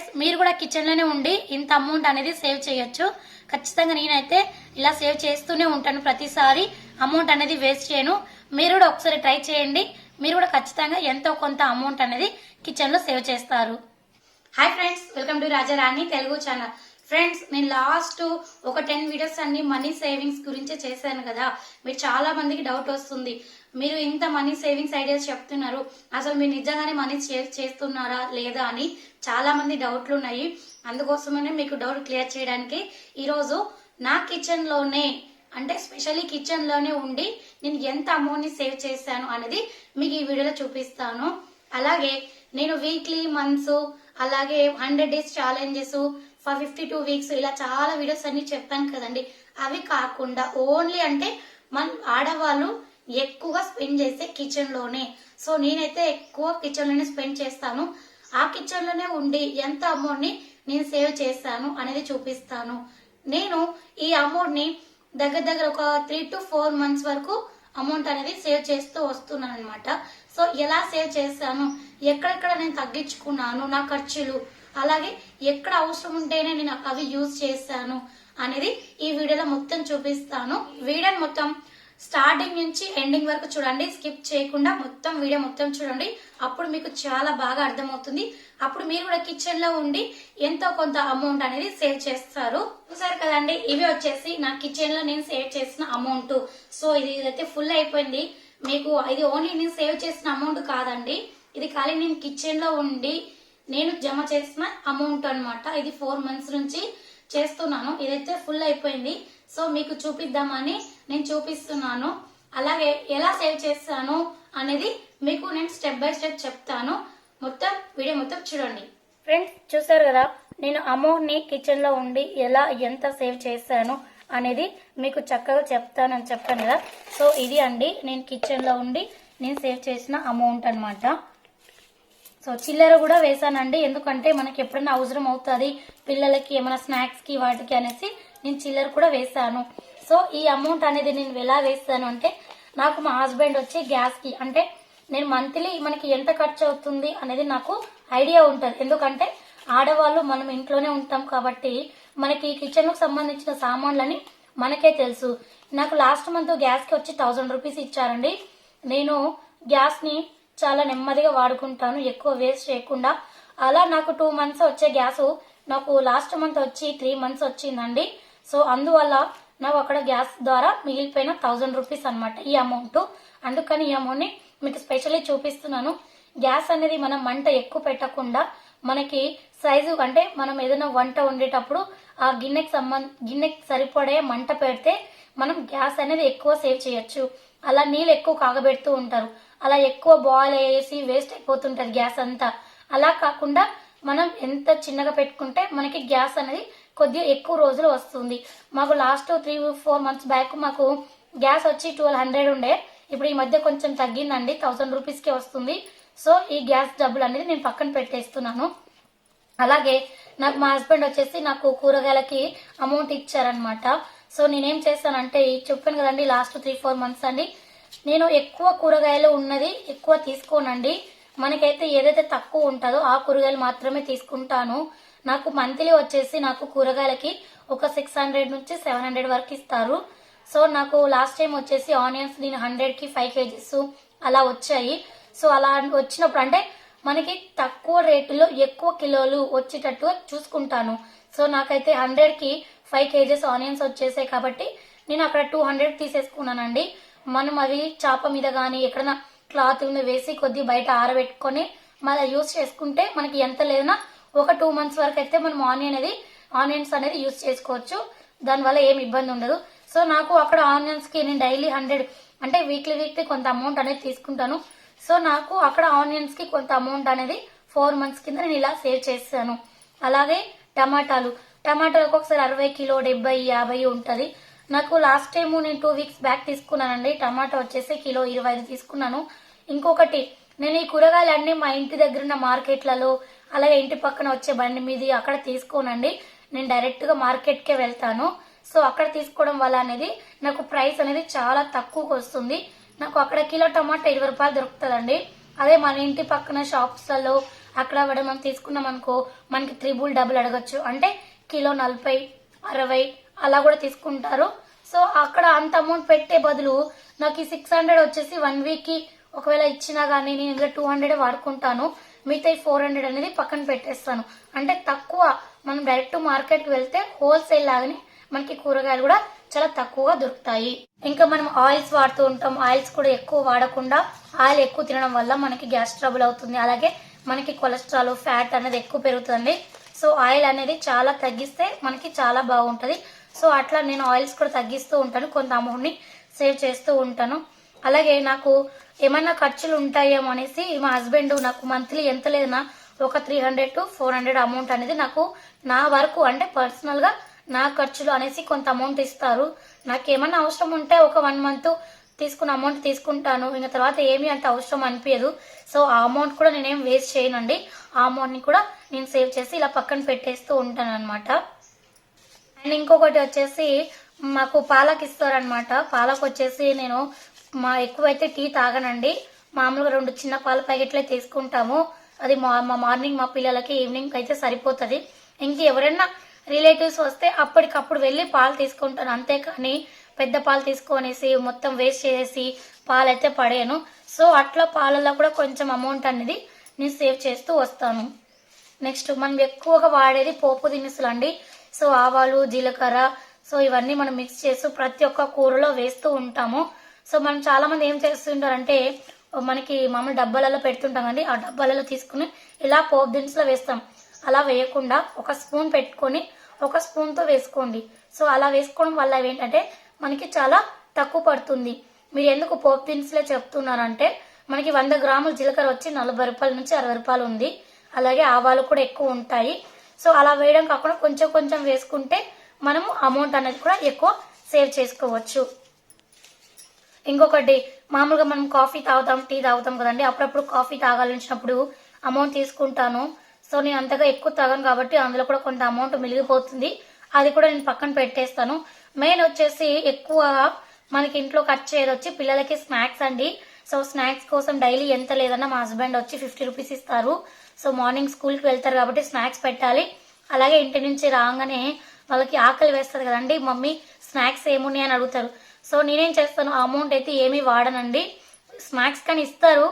Friends మీరు కూడా కిచెన్లోనే ఉండి ఇంత అమౌంట్ అనేది సేవ్ చేయొచ్చు. ఖచ్చితంగా నేనైతే ఇలా సేవ్ చేస్తూనే ఉంటాను ప్రతిసారి. అమౌంట్ అనేది వేస్ట్ చేయను. మీరు కూడా ఒకసారి ట్రై చేయండి. మీరు కూడా ఖచ్చితంగా ఎంతో కొంత అమౌంట్ అనేది కిచెన్లో సేవ్ చేస్తారు. Hi friends welcome to Rajarani Telugu channel friends నేను లాస్ట్ ఒక టెన్ వీడియోస్ అన్ని మనీ సేవింగ్స్ గురించే చేశాను కదా. మీరు చాలా మందికి డౌట్ వస్తుంది. మీరు ఇంత మనీ సేవింగ్స్ ఐడియాస్ చెప్తున్నారు. అసలు మీరు నిజంగానే మనీ సేవ్ చేస్తున్నారా లేదా అని చాలా మంది డౌట్లు ఉన్నాయి. అందుకోసమనే మీకు డౌట్ క్లియర్ చేయడానికి ఈరోజు నా కిచెన్లోనే అంటే స్పెషల్లీ కిచెన్లోనే ఉండి నేను ఎంత అమౌంట్ని సేవ్ చేశాను అనేది మీకు ఈ వీడియోలో చూపిస్తాను. అలాగే నేను వీక్లీ మంత్స్ అలాగే hundred days challenges for fifty two weeks ఇలా చాలా వీడియోస్ అన్ని చెప్పాను కదండి. అవి కాకుండా ఓన్లీ అంటే మన ఆడవాళ్ళు ఎక్కువగా స్పెండ్ చేసే కిచెన్లోనే. సో నేనైతే ఎక్కువ కిచెన్లోనే స్పెండ్ చేస్తాను. ఆ కిచెన్లోనే ఉండి ఎంత అమౌంట్ని నేను సేవ్ చేస్తాను అనేది చూపిస్తాను. నేను ఈ అమౌంట్ని దగ్గర దగ్గర ఒక త్రీ టు ఫోర్ మంత్స్ వరకు అమౌంట్ అనేది సేవ్ చేస్తూ వస్తున్నాను అనమాట సో ఎలా సేవ్ చేశాను ఎక్కడెక్కడ నేను తగ్గించుకున్నాను? నా ఖర్చులు అలాగే ఎక్కడ అవసరం ఉంటేనే నేను అవి యూజ్ చేశాను అనేది ఈ వీడియోలో మొత్తం చూపిస్తాను. వీడియో మొత్తం స్టార్టింగ్ నుంచి ఎండింగ్ వరకు చూడండి స్కిప్ చేయకుండా మొత్తం వీడియో మొత్తం చూడండి. అప్పుడు మీకు చాలా బాగా అర్థమవుతుంది. అప్పుడు మీరు కూడా కిచెన్లో ఉండి ఎంతో కొంత అమౌంట్ అనేది సేవ్ చేస్తారు. చూసారు కదండి ఇవి వచ్చేసి నా కిచెన్లో నేను సేవ్ చేసిన అమౌంట్. సో ఇది అయితే ఫుల్ అయిపోయింది. మీకు ఇది ఓన్లీ నేను సేవ్ చేసిన అమౌంట్ కాదండి. ఇది ఖాళీ నేను కిచెన్లో ఉండి నేను జమ చేసిన అమౌంట్ అన్నమాట. ఇది ఫోర్ మంత్స్ నుంచి చేస్తున్నాను. ఇదైతే ఫుల్ అయిపోయింది. సో మీకు చూపిద్దామని నేను చూపిస్తున్నాను. అలాగే ఎలా సేవ్ చేస్తాను అనేది మీకు నేను స్టెప్ బై స్టెప్ చెప్తాను. మొత్తం వీడియో మొత్తం చూడండి. ఫ్రెండ్స్ చూసారు కదా? నేను అమౌంట్ని కిచెన్లో ఉండి ఎలా ఎంత సేవ్ చేశాను అనేది మీకు చక్కగా చెప్తానని చెప్పాను కదా? సో ఇది అండి. నేను కిచెన్లో ఉండి నేను సేవ్ చేసిన అమౌంట్ అనమాట సో చిల్లర కూడా వేసానండి ఎందుకంటే మనకి ఎప్పుడైనా అవసరం అవుతుంది పిల్లలకి ఏమైనా స్నాక్స్కి వాటికి అనేసి నేను చిల్లర కూడా వేసాను సో ఈ అమౌంట్ అనేది నేను ఎలా వేస్తాను అంటే నాకు మా హస్బెండ్ వచ్చి గ్యాస్కి అంటే నేను మంత్లీ మనకి ఎంత ఖర్చు అవుతుంది అనేది నాకు ఐడియా ఉంటుంది. ఎందుకంటే ఆడవాళ్ళు మనం ఇంట్లోనే ఉంటాం కాబట్టి మనకి కిచెన్కు సంబంధించిన సామాన్లని మనకే తెలుసు. నాకు లాస్ట్ మంత్ గ్యాస్కి వచ్చి థౌసండ్ రూపీస్ ఇచ్చారండి. నేను గ్యాస్ని చాలా నెమ్మదిగా వాడుకుంటాను ఎక్కువ వేస్ట్ చేయకుండా. అలా నాకు టూ మంత్స్ వచ్చే గ్యాస్ నాకు లాస్ట్ మంత్ వచ్చి త్రీ మంత్స్ వచ్చిందండి. సో అందువల్ల నాకు అక్కడ గ్యాస్ ద్వారా మిగిలిపోయిన థౌజండ్ రూపీస్ అనమాట ఈ అమౌంట్ అందుకని ఈ అమౌంట్ని మీకు స్పెషల్లీ చూపిస్తున్నాను. గ్యాస్ అనేది మనం మంట ఎక్కువ పెట్టకుండా మనకి సైజు అంటే మనం ఏదైనా వంట వండేటప్పుడు ఆ గిన్నెకి సంబంధ గిన్నెకి సరిపడే మంట పెడితే మనం గ్యాస్ అనేది ఎక్కువ సేవ్ చేయొచ్చు. అలా నీళ్ళు ఎక్కువ కాగబెడుతూ ఉంటారు. అలా ఎక్కువ బాయిల్ వేసి వేస్ట్ అయిపోతుంటది గ్యాస్ అంతా. అలా కాకుండా మనం ఎంత చిన్నగా పెట్టుకుంటే మనకి గ్యాస్ అనేది కొద్దిగా ఎక్కువ రోజులు వస్తుంది. మాకు last three four months back మాకు గ్యాస్ వచ్చి ట్వెల్వ్ హండ్రెడ్ ఉండే. ఇప్పుడు ఈ మధ్య కొంచెం తగ్గిందండి థౌసండ్ రూపీస్కి వస్తుంది. సో ఈ గ్యాస్ డబ్బులు అనేది నేను పక్కన పెట్టేస్తున్నాను. అలాగే నాకు మా హస్బెండ్ వచ్చేసి నాకు కూరగాయలకి అమౌంట్ ఇచ్చారనమాట సో నేనేం చేస్తానంటే చెప్పాను కదండి లాస్ట్ త్రీ ఫోర్ మంత్స్ అండి. నేను ఎక్కువ కూరగాయలు ఉన్నది ఎక్కువ తీసుకోనండి. మనకైతే ఏదైతే తక్కువ ఉంటుందో ఆ కూరగాయలు మాత్రమే తీసుకుంటాను. నాకు మంత్లీ వచ్చేసి నాకు కూరగాయలకి ఒక సిక్స్ హండ్రెడ్ నుంచి సెవెన్ హండ్రెడ్ వరకు ఇస్తారు. సో నాకు లాస్ట్ టైం వచ్చేసి ఆనియన్స్ నేను హండ్రెడ్కి ఫైవ్ కేజీస్ అలా వచ్చాయి. సో అలా వచ్చినప్పుడు అంటే మనకి తక్కువ రేటులో ఎక్కువ కిలోలు వచ్చేటట్టు చూసుకుంటాను. సో నాకైతే హండ్రెడ్కి ఫైవ్ కేజీస్ ఆనియన్స్ వచ్చేసాయి కాబట్టి నేను అక్కడ టూ హండ్రెడ్ తీసేసుకున్నానండి. మనం అవి చాప మీద కానీ ఎక్కడైనా క్లాత్ మీద వేసి కొద్ది బయట ఆరబెట్టుకొని మళ్ళీ యూస్ చేసుకుంటే మనకి ఎంత లేదన్నా ఒక టూ మంత్స్ వరకు అయితే మనం ఆనియన్ అనేది ఆనియన్స్ అనేది యూస్ చేసుకోవచ్చు. దానివల్ల ఏం ఇబ్బంది ఉండదు. సో నాకు అక్కడ ఆనియన్స్కి నేను డైలీ హండ్రెడ్ అంటే వీక్లీ వీక్లీ కొంత అమౌంట్ అనేది తీసుకుంటాను. సో నాకు అక్కడ ఆనియన్స్కి కొంత అమౌంట్ అనేది ఫోర్ మంత్స్ కింద నేను ఇలా సేవ్ చేస్తాను. అలాగే టమాటాలు. టమాటాలు ఒక్కొక్కసారి అరవై కిలో డెబ్బై యాభై ఉంటది. నాకు లాస్ట్ టైము నేను టూ వీక్స్ బ్యాక్ తీసుకున్నానండి. టమాటా వచ్చేసి కిలో ఇరవై ఐదు తీసుకున్నాను. ఇంకొకటి నేను ఈ కూరగాయలన్నీ మా ఇంటి దగ్గర ఉన్న మార్కెట్లలో అలాగే ఇంటి పక్కన వచ్చే బండి మీది అక్కడ తీసుకోనండి. నేను డైరెక్ట్గా మార్కెట్ కే వెళ్తాను. సో అక్కడ తీసుకోవడం వల్ల అనేది నాకు ప్రైస్ అనేది చాలా తక్కువకు వస్తుంది. నాకు అక్కడ కిలో టమాటా ఇరవై రూపాయలు దొరుకుతుందండి. అదే మన ఇంటి పక్కన షాప్స్లలో అక్కడ కూడా మనం తీసుకున్నాం అనుకో మనకి త్రిబుల్ డబుల్ అడగచ్చు. అంటే కిలో నలభై అరవై అలా కూడా తీసుకుంటారు. సో అక్కడ అంత అమౌంట్ పెట్టే బదులు నాకు ఈ సిక్స్ హండ్రెడ్ వచ్చేసి వన్ వీక్కి ఒకవేళ ఇచ్చినా కానీ నేను ఇంకా టూ హండ్రెడ్ వాడుకుంటాను. మిగతా ఫోర్ హండ్రెడ్ అనేది పక్కన పెట్టేస్తాను. అంటే తక్కువ మనం డైరెక్ట్ మార్కెట్కి వెళ్తే హోల్సేల్ లాగానే మనకి కూరగాయలు కూడా చాలా తక్కువగా దొరుకుతాయి. ఇంకా మనం ఆయిల్స్ వాడుతూ ఉంటాం. ఆయిల్స్ కూడా ఎక్కువ వాడకుండా ఆయిల్ ఎక్కువ తినడం వల్ల మనకి గ్యాస్ ట్రబుల్ అవుతుంది. అలాగే మనకి కొలెస్ట్రాల్ ఫ్యాట్ అనేది ఎక్కువ పెరుగుతుంది. సో ఆయిల్ అనేది చాలా తగ్గిస్తే మనకి చాలా బాగుంటుంది. సో అట్లా నేను ఆయిల్స్ కూడా తగ్గిస్తూ ఉంటాను కొంత అమౌంట్ని సేవ్ చేస్తూ ఉంటాను. అలాగే నాకు ఏమైనా ఖర్చులు ఉంటాయేమో అనేసి మా హస్బెండ్ నాకు మంత్లీ ఎంత లేదన్నా ఒక three hundred to four hundred amount అనేది నాకు నా వరకు అంటే పర్సనల్గా నా ఖర్చులు అనేసి కొంత అమౌంట్ ఇస్తారు. నాకు ఏమైనా అవసరం ఉంటే ఒక వన్ మంత్ తీసుకున్న అమౌంట్ తీసుకుంటాను. ఇంకా తర్వాత ఏమీ అంత అవసరం అనిపించదు. సో ఆ అమౌంట్ కూడా నేనేం వేస్ట్ చేయనండి. ఆ అమౌంట్ని కూడా నేను సేవ్ చేసి ఇలా పక్కన పెట్టేస్తూ ఉంటాను అనమాట అండ్ ఇంకొకటి వచ్చేసి మాకు పాలకు ఇస్తారనమాట పాలకు వచ్చేసి నేను మా ఎక్కువైతే టీ తాగనండి. మామూలుగా రెండు చిన్న పాల ప్యాకెట్లే తీసుకుంటాము. అది మా మా మార్నింగ్ మా పిల్లలకి ఈవినింగ్ అయితే సరిపోతుంది. ఇంక ఎవరైనా రిలేటివ్స్ వస్తే అప్పటికప్పుడు వెళ్ళి పాలు తీసుకుంటాను. అంతేకాని పెద్ద పాలు తీసుకొనేసి మొత్తం వేస్ట్ చేసి పాలైతే పడేను పడేయను. సో అట్లా పాలల్లో కూడా కొంచెం అమౌంట్ అనేది నేను సేవ్ చేస్తూ వస్తాను. నెక్స్ట్ మనం ఎక్కువగా వాడేది పోపు దినుసులు అండి సో ఆవాలు జీలకర్ర సో ఇవన్నీ మనం మిక్స్ చేస్తూ ప్రతి ఒక్క కూరలో వేస్తూ ఉంటాము. సో మనం చాలా మంది ఏం చేస్తుంటారంటే మనకి మామూలు డబ్బాలలో పెడుతుంటాం అండి ఆ డబ్బాలలో తీసుకుని ఇలా పోప్ దినుసులో వేస్తాం. అలా వేయకుండా ఒక స్పూన్ పెట్టుకొని ఒక స్పూన్తో వేసుకోండి. సో అలా వేసుకోవడం వల్ల ఏంటంటే మనకి చాలా తక్కువ పడుతుంది. మీరు ఎందుకు పోప్ దినుసులే చెప్తున్నారంటే మనకి వంద గ్రాముల జీలకర్ర వచ్చి నలభై రూపాయల నుంచి అరవై రూపాయలు ఉంది. అలాగే ఆవాలు కూడా ఎక్కువ ఉంటాయి. సో అలా వేయడం కాకుండా కొంచెం కొంచెం వేసుకుంటే మనము అమౌంట్ అనేది కూడా ఎక్కువ సేవ్ చేసుకోవచ్చు. ఇంకొకటి మామూలుగా మనం కాఫీ తాగుతాం టీ తాగుతాం కదండి అప్పుడప్పుడు కాఫీ తాగాలనిచ్చినప్పుడు అమౌంట్ తీసుకుంటాను. సో నేను అంతగా ఎక్కువ తాగాను కాబట్టి అందులో కూడా కొంత అమౌంట్ మిగిలిపోతుంది. అది కూడా నేను పక్కన పెట్టేస్తాను. మెయిన్ వచ్చేసి ఎక్కువ మనకి ఇంట్లో ఖర్చు చేయదొచ్చి వచ్చి పిల్లలకి స్నాక్స్ అండి. సో స్నాక్స్ కోసం డైలీ ఎంత లేదన్నా మా హస్బెండ్ వచ్చి ఫిఫ్టీ రూపీస్ ఇస్తారు. సో మార్నింగ్ స్కూల్కి వెళ్తారు కాబట్టి స్నాక్స్ పెట్టాలి. అలాగే ఇంటి నుంచి రాగానే వాళ్ళకి ఆకలి వేస్తుంది కదండి. మమ్మీ స్నాక్స్ ఏమున్నాయి అని అడుగుతారు. సో నేనేం చేస్తాను ఆ అమౌంట్ అయితే ఏమీ వాడనండి. స్నాక్స్ కానీ ఇస్తారు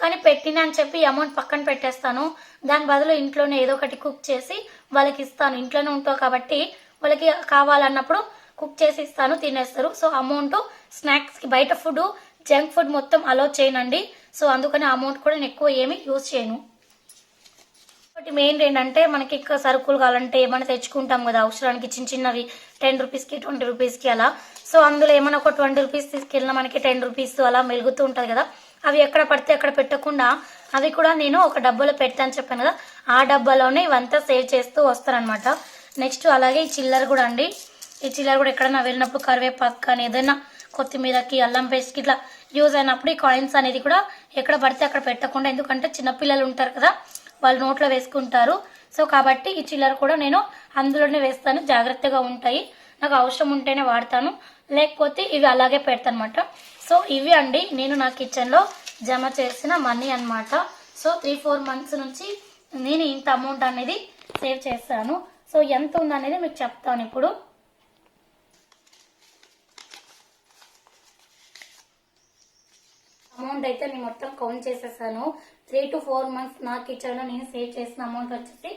కానీ పెట్టిన అని చెప్పి అమౌంట్ పక్కన పెట్టేస్తాను. దాని బదులు ఇంట్లోనే ఏదో ఒకటి కుక్ చేసి వాళ్ళకి ఇస్తాను. ఇంట్లోనే ఉంటావు కాబట్టి వాళ్ళకి కావాలన్నప్పుడు కుక్ చేసి ఇస్తాను తినేస్తారు. సో అమౌంట్ స్నాక్స్కి బయట ఫుడ్ జంక్ ఫుడ్ మొత్తం అలో చేయనండి. సో అందుకని అమౌంట్ కూడా నేను ఎక్కువ ఏమి యూజ్ చేయను. ఒకటి మెయిన్ ఏంటంటే మనకి ఇంకా సరుకులు కావాలంటే ఏమైనా తెచ్చుకుంటాం కదా అవసరానికి చిన్న చిన్నవి టెన్ రూపీస్కి ట్వంటీ రూపీస్కి అలా. సో అందులో ఏమైనా ఒక ట్వంటీ రూపీస్ తీసుకెళ్ళినా మనకి టెన్ రూపీస్ అలా మెలుగుతూ ఉంటుంది కదా. అవి ఎక్కడ పడితే అక్కడ పెట్టకుండా అవి కూడా నేను ఒక డబ్బాలో పెట్టాను చెప్పాను కదా. ఆ డబ్బాలోనే ఇవంతా సేవ్ చేస్తూ వస్తారనమాట నెక్స్ట్ అలాగే ఈ చిల్లర కూడా అండి. ఈ చిల్లర కూడా ఎక్కడైనా వెళ్ళినప్పుడు కరివేపాకు కానీ ఏదైనా కొత్తిమీరకి అల్లం పేస్ట్కి ఇట్లా యూజ్ అయినప్పుడు ఈ కాయిన్స్ అనేది కూడా ఎక్కడ పడితే అక్కడ పెట్టకుండా ఎందుకంటే చిన్నపిల్లలు ఉంటారు కదా వాళ్ళు నోట్లో వేసుకుంటారు. సో కాబట్టి ఈ చిల్లర కూడా నేను అందులోనే వేస్తాను. జాగ్రత్తగా ఉంటాయి. నాకు అవసరం ఉంటేనే వాడతాను. లేకపోతే ఇవి అలాగే పెడతాను అనమాట సో ఇవి అండి నేను నా కిచెన్లో జమ చేసిన మనీ అన్నమాట. సో త్రీ ఫోర్ మంత్స్ నుంచి నేను ఇంత అమౌంట్ అనేది సేవ్ చేస్తాను సో ఎంత ఉందనేది మీకు చెప్తాను ఇప్పుడు. అమౌంట్ అయితే నేను మొత్తం కౌంట్ చేసేసాను. త్రీ టు ఫోర్ మంత్స్ నా కిచెన్లో నేను సేవ్ చేసిన అమౌంట్ వచ్చేసి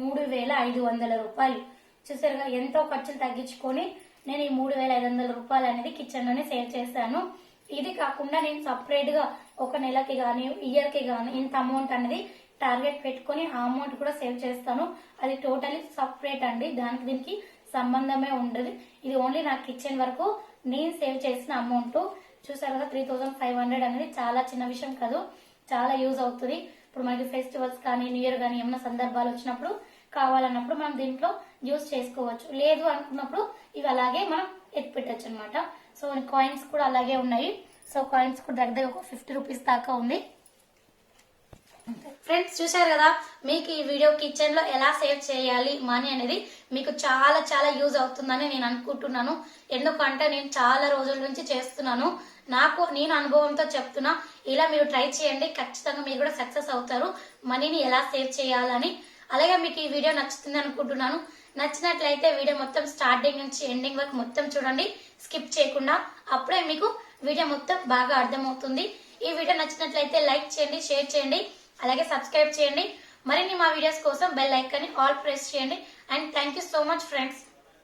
మూడు వేల ఐదు వందల రూపాయలు. చూసారుగా ఎంతో ఖర్చులు తగ్గించుకొని నేను ఈ మూడు వేల ఐదు వందల రూపాయలు అనేది కిచెన్లోనే సేవ్ చేశాను. ఇది కాకుండా నేను సపరేట్గా ఒక నెలకి గానీ ఇయర్కి గానీ ఇంత అమౌంట్ అనేది టార్గెట్ పెట్టుకొని ఆ అమౌంట్ కూడా సేవ్ చేస్తాను. అది టోటలీ సపరేట్ అండి. దానికి దీనికి సంబంధమే ఉండదు. ఇది ఓన్లీ నా కిచెన్ వరకు నేను సేవ్ చేసిన అమౌంట్ చూసారు కదా త్రీ థౌసండ్ ఫైవ్ హండ్రెడ్ అనేది చాలా చిన్న విషయం కాదు చాలా యూజ్ అవుతుంది. ఇప్పుడు మనకి ఫెస్టివల్స్ కానీ న్యూ ఇయర్ కానీ ఏమైనా సందర్భాలు వచ్చినప్పుడు కావాలన్నప్పుడు మనం దీంట్లో యూజ్ చేసుకోవచ్చు. లేదు అనుకున్నప్పుడు ఇవి అలాగే మనం ఎత్తి పెట్టచ్చు అనమాట సో కాయిన్స్ కూడా అలాగే ఉన్నాయి. సో కాయిన్స్ కూడా దగ్గర దగ్గర ఒక ఫిఫ్టీ రూపీస్ దాకా ఉంది. ఫ్రెండ్స్ చూశారు కదా? మీకు ఈ వీడియో కిచెన్లో ఎలా సేవ్ చేయాలి మనీ అనేది మీకు చాలా చాలా యూజ్ అవుతుందని నేను అనుకుంటున్నాను. ఎందుకంటే నేను చాలా రోజుల నుంచి చేస్తున్నాను. నాకు నేను అనుభవంతో చెప్తున్నా ఇలా మీరు ట్రై చేయండి ఖచ్చితంగా మీరు కూడా సక్సెస్ అవుతారు. మనీని ఎలా సేవ్ చేయాలని. అలాగే మీకు ఈ వీడియో నచ్చుతుంది అనుకుంటున్నాను. నచ్చినట్లయితే వీడియో మొత్తం స్టార్టింగ్ నుంచి ఎండింగ్ వరకు మొత్తం చూడండి. స్కిప్ చేయకుండా అప్పుడే మీకు వీడియో మొత్తం బాగా అర్థమవుతుంది. ఈ వీడియో నచ్చినట్లయితే లైక్ చేయండి షేర్ చేయండి. అలాగే సబ్స్క్రైబ్ చేయండి. మరిన్ని మా వీడియోస్ కోసం బెల్ ఐకాన్ని ఆల్ ప్రెస్ చేయండి. And thank you so much friends